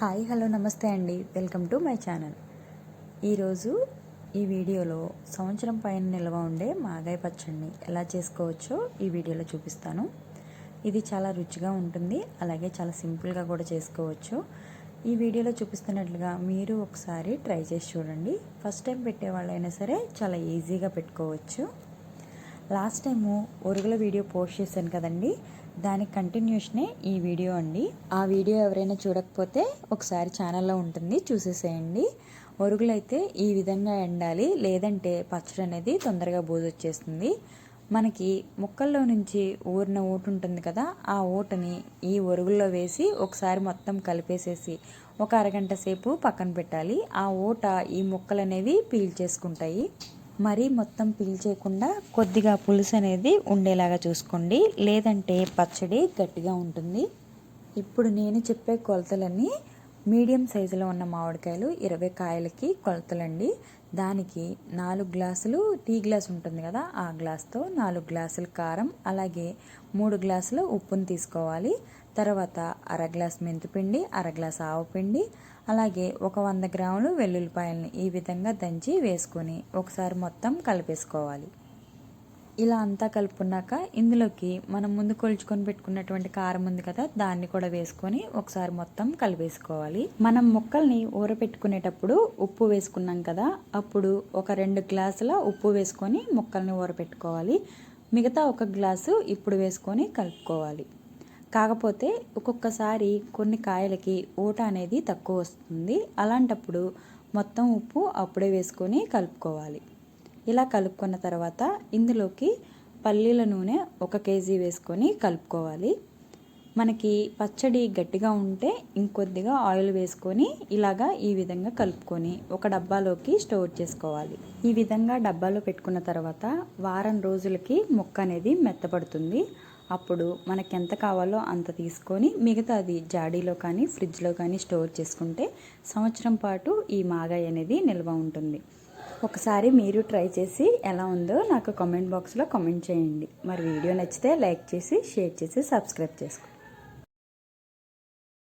Hi hello నమస్తే అండి. Welcome to my channel. ఈరోజు ఈ వీడియోలో సంవత్సరం పైన నిల్వ ఉండే మాగాయ పచ్చడిని ఎలా చేసుకోవచ్చో ఈ వీడియోలో చూపిస్తాను. ఇది చాలా రుచిగా ఉంటుంది అలాగే చాలా సింపుల్గా కూడా చేసుకోవచ్చు. ఈ వీడియోలో చూపిస్తున్నట్లుగా మీరు ఒకసారి ట్రై చేసి చూడండి. ఫస్ట్ టైం పెట్టే వాళ్ళైనా సరే చాలా ఈజీగా పెట్టుకోవచ్చు. లాస్ట్ టైము ఒరుగుల వీడియో పోస్ట్ చేశాను కదండి. దాని కంటిన్యూషనే ఈ వీడియో అండి. ఆ వీడియో ఎవరైనా చూడకపోతే ఒకసారి ఛానల్లో ఉంటుంది చూసేసేయండి. ఒరుగులు అయితే ఈ విధంగా ఎండాలి లేదంటే పచ్చడి అనేది తొందరగా బూజొచ్చేస్తుంది. మనకి ముక్కల్లో నుంచి ఊరిన ఊట ఉంటుంది కదా ఆ ఊటని ఈ ఒరుగుల్లో వేసి ఒకసారి మొత్తం కలిపేసేసి ఒక అరగంట సేపు పక్కన పెట్టాలి. ఆ ఊట ఈ ముక్కలు అనేవి పీల్చేసుకుంటాయి మరీ మొత్తం పీల్చేయకుండా కొద్దిగా పులుసు అనేది ఉండేలాగా చూసుకోండి. లేదంటే పచ్చడి గట్టిగా ఉంటుంది. ఇప్పుడు నేను చెప్పే కొలతలన్నీ మీడియం సైజులో ఉన్న మామిడికాయలు ఇరవై కాయలకి కొలతలండి. దానికి నాలుగు గ్లాసులు టీ గ్లాస్ ఉంటుంది కదా ఆ గ్లాస్తో నాలుగు గ్లాసులు కారం అలాగే మూడు గ్లాసులు ఉప్పును తీసుకోవాలి. తర్వాత అర గ్లాస్ మెంతిపిండి అర గ్లాస్ ఆవుపిండి అలాగే ఒక వంద గ్రాములు వెల్లుల్లిపాయలని ఈ విధంగా దంచి వేసుకొని ఒకసారి మొత్తం కలిపేసుకోవాలి. ఇలా అంతా కలుపుకున్నాక ఇందులోకి మనం ముందు కొలుచుకొని పెట్టుకున్నటువంటి కారం ఉంది కదా దాన్ని కూడా వేసుకొని ఒకసారి మొత్తం కలిపేసుకోవాలి. మనం ముక్కల్ని ఊరపెట్టుకునేటప్పుడు ఉప్పు వేసుకున్నాం కదా అప్పుడు ఒక రెండు గ్లాసుల ఉప్పు వేసుకొని ముక్కల్ని ఊరపెట్టుకోవాలి. మిగతా ఒక గ్లాసు ఇప్పుడు వేసుకొని కలుపుకోవాలి. కాకపోతే ఒక్కొక్కసారి కొన్ని కాయలకి ఊట అనేది తక్కువ వస్తుంది. అలాంటప్పుడు మొత్తం ఉప్పు అప్పుడే వేసుకొని కలుపుకోవాలి. ఇలా కలుపుకున్న తర్వాత ఇందులోకి పల్లీల నూనె ఒక కేజీ వేసుకొని కలుపుకోవాలి. మనకి పచ్చడి గట్టిగా ఉంటే ఇంకొద్దిగా ఆయిల్ వేసుకొని ఇలాగా ఈ విధంగా కలుపుకొని ఒక డబ్బాలోకి స్టోర్ చేసుకోవాలి. ఈ విధంగా డబ్బాలో పెట్టుకున్న తర్వాత వారం రోజులకి ముక్క అనేది మెత్తపడుతుంది. అప్పుడు మనకి ఎంత కావాలో అంత తీసుకొని మిగతా అది జాడీలో కానీ ఫ్రిడ్జ్లో కానీ స్టోర్ చేసుకుంటే సంవత్సరం పాటు ఈ మాగాయ అనేది నిల్వ ఉంటుంది. ఒకసారి మీరు ట్రై చేసి ఎలా ఉందో నాకు కామెంట్ బాక్స్లో కామెంట్ చేయండి. మరి వీడియో నచ్చితే లైక్ చేసి షేర్ చేసి సబ్స్క్రైబ్ చేసుకోండి.